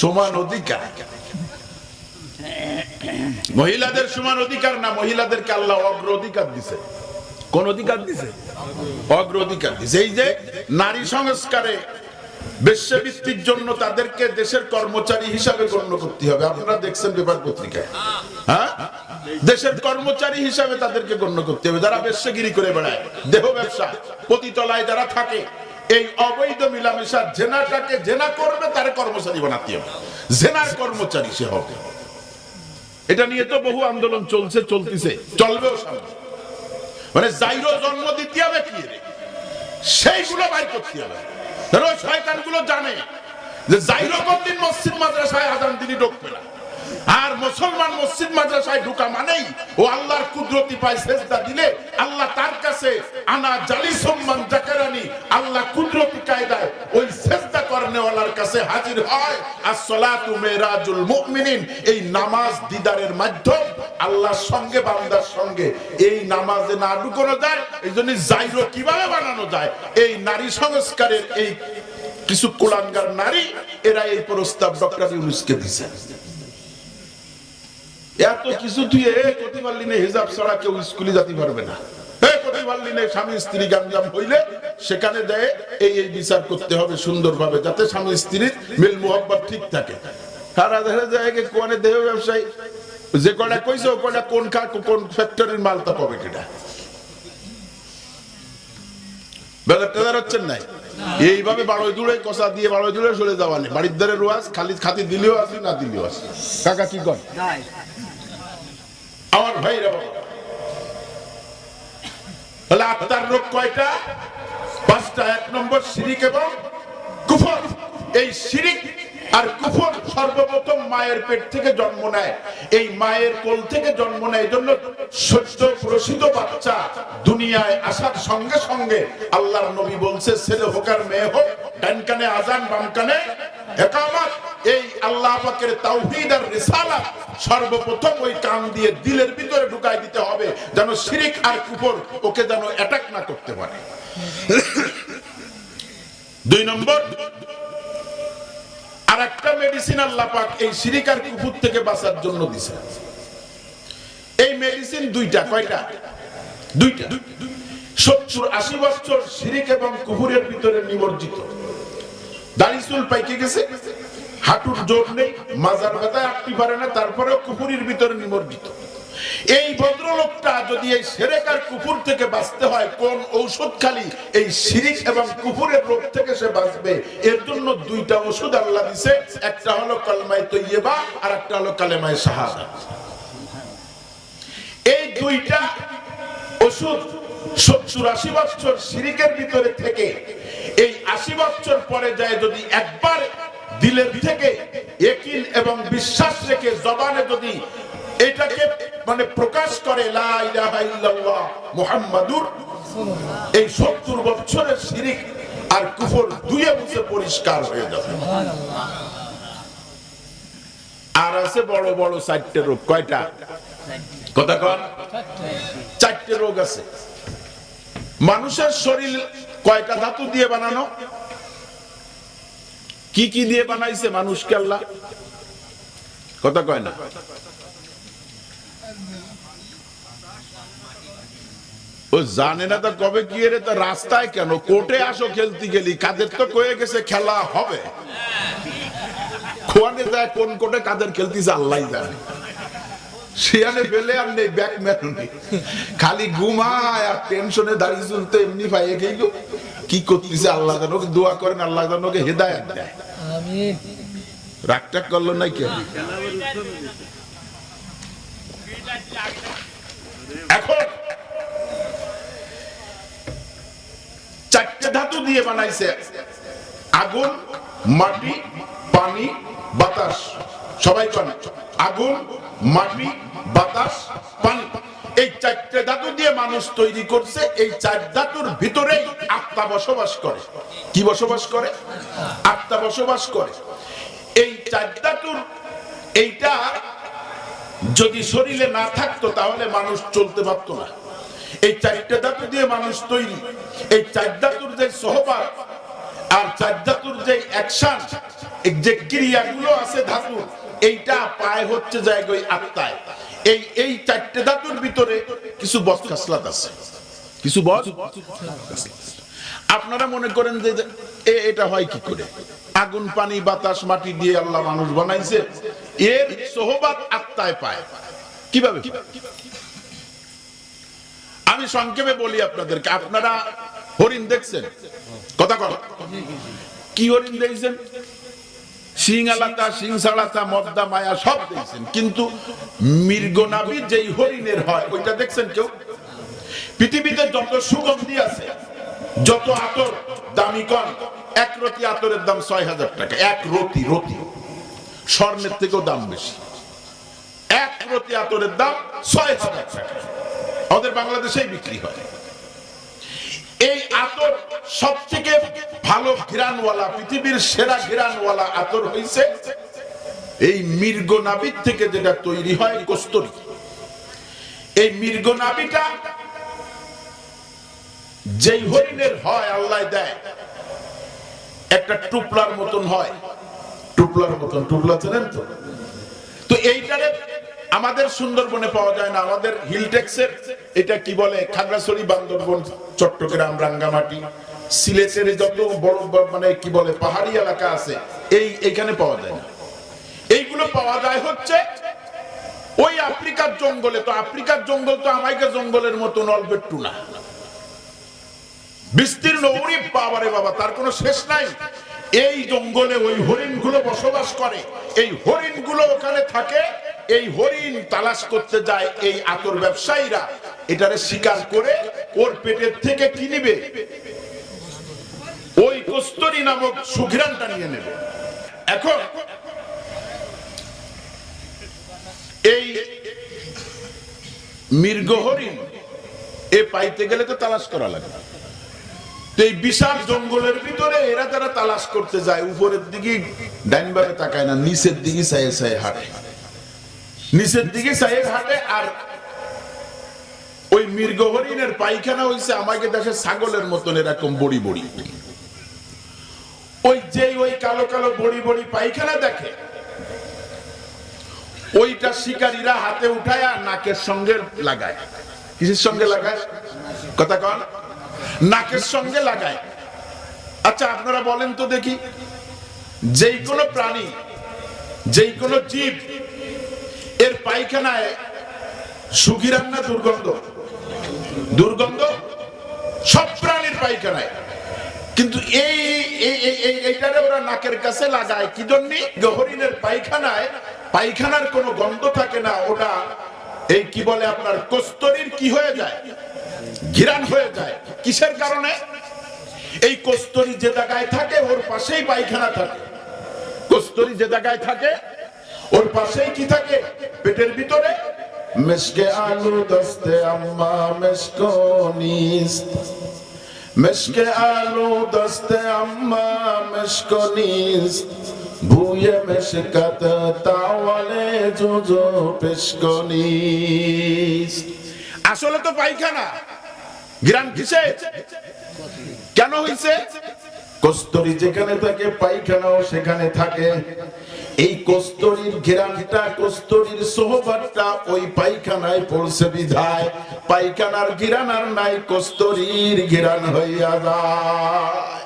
সমান অধিকার। মহিলাদের সমান অধিকার না, মহিলাদেরকে আল্লাহ অগ্র অধিকার দিছে। কোন অধিকার দিছে? অগ্র অধিকার দিছে। এই যে নারী সংস্কারে বেশ্যাবৃত্তির জন্য তাদেরকে দেশের কর্মচারী হিসাবে গণ্য করতে হবে। আপনারা দেখছেন পেপার পত্রিকায়। হ্যাঁ? দেশের কর্মচারী হিসাবে তাদেরকে গণ্য করতে হবে। যারা বেশ্যাগিরি করে বেড়ায়, দেহ ব্যবসা, পতিতলায় যারা থাকে এই অবৈধ মিলামেশা জেনাটাকে জেনা করবে, তার কর্মচারী বানাতে হবে। জেনার কর্মচারী সে হবে। এটা নিয়ে তো বহু আন্দোলন চলছে, চলতেছে। চলবেও সামনে। মানে জাইরো জন্ম দিতে হবে কি সেইগুলো বাইর করতে হবে। ধরো শয়তানগুলো জানে যে জাইরো কোনদিন মসজিদ, মাদ্রাসায় আজান দিনই ঢুকবে না। আর মুসলমান মসজিদ, মাদ্রাসায় ঢুকা মানেই ও আল্লাহর কুদরতি পায় সেজদা দিলে আল্লাহ তার কাছে আনা জালি সম্মান জাকারানি আল্লাহ কুদরতি কায়দায় ওই সেজদা করনেওয়ালার কাছে হাজির হয়। আর মুমিনিন, এই নামাজ দিদারের মাধ্যম, আল্লাহর সঙ্গে, বান্দার সঙ্গে। এই নামাজে না ঢুকানো যায়, এই জন্য জাইরো কীভাবে বানানো যায়? এই নারী সংস্কারের এই কিছু কুলাঙ্গার নারী, এরা এই প্রস্তাব ডক্টর ইউনুসকে এত কিছু তুই পারলি না, হিজাব ছাড়া কেউ স্কুলে যেতে পারবে না। করতে স্বামী স্ত্রী গামজাম হইলে সেখানে দেয় এই এই বিচার করতে হবে সুন্দরভাবে যাতে স্বামী স্ত্রীর মিল মোহাব্বত ঠিক থাকে। সারা দেখা যায় যে কোনে দেহ ব্যবসায়ী? যে কটা কইছে ও কটা কোন কোন ফ্যাক্টরির মাল তা পাবে কিনা? ব্যাপারটা দাঁড়াচ্ছেন নাই? এইভাবে বারোই দূরে কষা দিয়ে বারোই দূরে চলে যাওয়া নেই। বাড়ির দ্বারে রোয়াজ খালি খাতি দিলেও আসি না দিলেও আসি। কাকা কি কর আমার ভাইরা বাবা তাহলে আত্মার রোগ কয়টা? পাঁচটা, এক নম্বর শিরিক এবং কুফর। এই শিরিক আর কুফর সর্বপ্রথম মায়ের পেট থেকে জন্ম নেয়। এই মায়ের কোল থেকে জন্ম নেয় জন্য সত্য বাচ্চা দুনিয়ায় আসার সঙ্গে সঙ্গে আল্লাহর নবী বলছে, ছেলে হোক আর মেয়ে হোক, ডান কানে আজান, বাম কানে আল্লাহ আর সর্বপ্রথম ওই কান দিয়ে দিলের ভিতরে ঢুকাই দিতে হবে, যেন শিরিক আর কুফর ওকে যেন অ্যাটাক না করতে পারে। দুই নম্বর আর একটা মেডিসিন আল্লাহ পাক এই শিরিক আর কুফুর থেকে বাঁচার জন্য দিছে। এই মেডিসিন দুইটা, কয়টা? দুইটা। সত্তর, আশি বছর শিরিক এবং কুফুরের ভিতরে নিমজ্জিত। দাড়ি চুল পাইকে গেছে? হাঁটুর জোর নেই, মাজার ব্যথায় আটটি পারে না, তারপরেও কুফুরির ভিতরে নিমজ্জিত। এই ভদ্রলোকটা যদি এই সেরেক আর কুকুর থেকে বাঁচতে হয়, কোন ঔষধ খালি এই শিরিক এবং কুকুরের রোগ থেকে সে বাঁচবে? এর জন্য দুইটা ওষুধ আল্লাহ দিছে, একটা হলো কালমাই তৈয়বা আর একটা হলো কালেমায় শাহাদা। এই দুইটা ওষুধ সত্তর আশি বছর শিরিকের ভিতরে থেকে, এই আশি বছর পরে যায় যদি একবার দিলের থেকে একিন এবং বিশ্বাস রেখে জবানে যদি এটাকে মানে প্রকাশ করে মুহাম্মাদুর এই সত্তর বছরের শিরিক আর কুফর দুয়ে মুছে পরিষ্কার হয়ে যাবে। আর আছে বড় বড় চারটে রোগ। কয়টা? কথা কন। চারটে রোগ আছে। মানুষের শরীর কয়টা ধাতু দিয়ে বানানো? কি কি দিয়ে বানাইছে মানুষকে আল্লাহ? কথা কয় না। ও জানে না তো কবে কি রে তো রাস্তায় কেন? কোর্টে আসো খেলতে গেলি, কাদের তো কয়ে গেছে খেলা হবে। খোয়ানে যায়, কোন কোর্টে কাদের খেলতেছে আল্লাহ জানে। শিয়ানে ফেলে আর নেই মেরুনি খালি ঘুমায় আর টেনশনে দাঁড়িয়ে চলতে এমনি গেল কি করতেছে? আল্লাহ জানো দোয়া করেন, আল্লাহ জানোকে হেদায়ত দেয়। আমিন করল নাই কেন এখন চারটে ধাতু দিয়ে বানাইছে। আগুন, মাটি, পানি, বাতাস। সবাই কন আগুন, মাটি, বাতাস, পানি। এই চারটে ধাতু দিয়ে মানুষ তৈরি করছে, এই চার ধাতুর ভিতরে আত্মা বসবাস করে। কি বসবাস করে? আত্মা বসবাস করে। এই চার ধাতুর, এইটা যদি শরীরে না থাকতো, তাহলে মানুষ চলতে পারতো না। এই চারটে ধাতু দিয়ে মানুষ তৈরি। এই চার ধাতুর যে সহবাদ আর চার ধাতুর যে অ্যাকশন যে ক্রিয়াগুলো আছে ধাতু এইটা পায় হচ্ছে জায়গায় আত্মায়। এই এই চারটে ধাতুর ভিতরে কিছু বদ খাসলাত আছে। কিছু বদ? আপনারা মনে করেন যে এটা হয় কি করে? আগুন, পানি, বাতাস, মাটি দিয়ে আল্লাহ মানুষ বানাইছে, এর সোহবাত আত্মায় পায়। কীভাবে আমি সংক্ষেপে বলি আপনাদেরকে, আপনারা হরিণ দেখছেন? কথা কর কি হরিণ দেখছেন? সিং আলাদা সিং সালাতা মদ্দা মায়া সব দেখছেন। কিন্তু মৃগনাবি যেই হরিণের হয়, ওইটা দেখছেন কেউ? পৃথিবীতে যত সুগন্ধি আছে, যত আতর, দামি কন, এক রতি আতরের দাম ছয় হাজার টাকা। এক রতি রতি। স্বর্ণের থেকেও দাম বেশি। এক রতি আতরের দাম ছয় হাজার টাকা। আমাদের বাংলাদেশেই বিক্রি হয়। এই আতর সব থেকে ভালো ঘিরানওয়ালা, পৃথিবীর সেরা ঘিরানওয়ালা আতর হইছে এই মৃগ নাবির থেকে যেটা তৈরি হয় কস্তরি। এই মৃগ নাবিটা যেই হরিণের হয় আল্লাহ দেয়, একটা টুপলার মতন হয়। টুপলার মতন, টুপলা চেনেন তো? তো এইটারে আমাদের সুন্দরবনে পাওয়া যায় না, আমাদের হিলটেক্সের, এটা কি বলে? খাগড়াছড়ি, বান্দরবন, চট্টগ্রাম, রাঙ্গামাটি। সিলেটের যত বড় মানে কি বলে, পাহাড়ি এলাকা আছে, এই এখানে পাওয়া যায় না। এইগুলো পাওয়া যায় হচ্ছে ওই আফ্রিকার জঙ্গলে। তো আফ্রিকার জঙ্গল তো আমাইকে জঙ্গলের মতন অল্প একটু না। বিস্তীর্ণ বাবা তার কোনো শেষ নাই। এই জঙ্গলে ওই হরিণগুলো বসবাস করে। এই হরিণগুলো ওখানে থাকে। এই হরিণ তালাশ করতে যায় এই আতর ব্যবসায়ীরা। এটারে শিকার করে ওর পেটের থেকে কি নিবে ওই কস্তরি নামক সুঘ্রানটা নিয়ে নেবে। এখন এই মৃগ এ পাইতে গেলে তো তালাশ করা লাগে এই বিশাল জঙ্গলের ভিতরে এরা যারা তালাশ করতে যায়, উপরের দিকে ডাইনবারে তাকায় না, নিচের দিকে সাইয়ে সাইয়ে হাঁটে। নিচের দিকে সাইয়ে হাঁটে আর ওই মৃগ হরিণের পায়খানা হইছে আমাকে দেশে ছাগলের মতন এরকম বড়ি বড়ি। ওই যে ওই কালো কালো বড়ি বড়ি পায়খানা দেখে, ওইটা শিকারীরা হাতে উঠায় আর নাকের সঙ্গে লাগায়। কিসের সঙ্গে লাগায়? কথা কন। নাকের সঙ্গে লাগায়। আচ্ছা আপনারা বলেন তো দেখি, যেই কোনো প্রাণী, যেই কোনো জীব, এর পায়খানায় সুগিরাম না দুর্গন্ধ? দুর্গন্ধ সব প্রাণীর পায়খানায়। কিন্তু এই, এই- এই- এই- এইটারে ওরা নাকের কাছে লাগায়। কি জন্য? হরিণের পায়খানায়, পায়খানার কোনো গন্ধ থাকে না, ওটা এই কি বলে আপনার, কস্তরির কি হয়ে যায়? ঘিরান হয়ে যায়। কিসের কারণে? এই কস্তরি যে জায়গায় থাকে, ওর পাশেই পায়খানা থাকে। কস্তরি যে জায়গায় থাকে, ওর পাশেই কি থাকে? পেটের ভিতরে? মেশকে আলু দস্তে, আম্মা মেশকো মেশকে আলু দস্তে আম্মা, মেশকো নিস্ত ভুয়ে মেশকাত তাওয়ালে জোজো পেশকো নিস্ত আসলে তো পায়খানা। গ্রাম কিসে? কেন হইছে? কস্তরি যেখানে থাকে, পায়খানাও সেখানে থাকে। এই কস্তরির ঘেরানটা, কস্তরির সোহবারটা ওই পায়খানায় পড়ছে বিধায়। পায়খানার ঘিরান আর নাই, কস্তরির ঘেরান হইয়া যায়।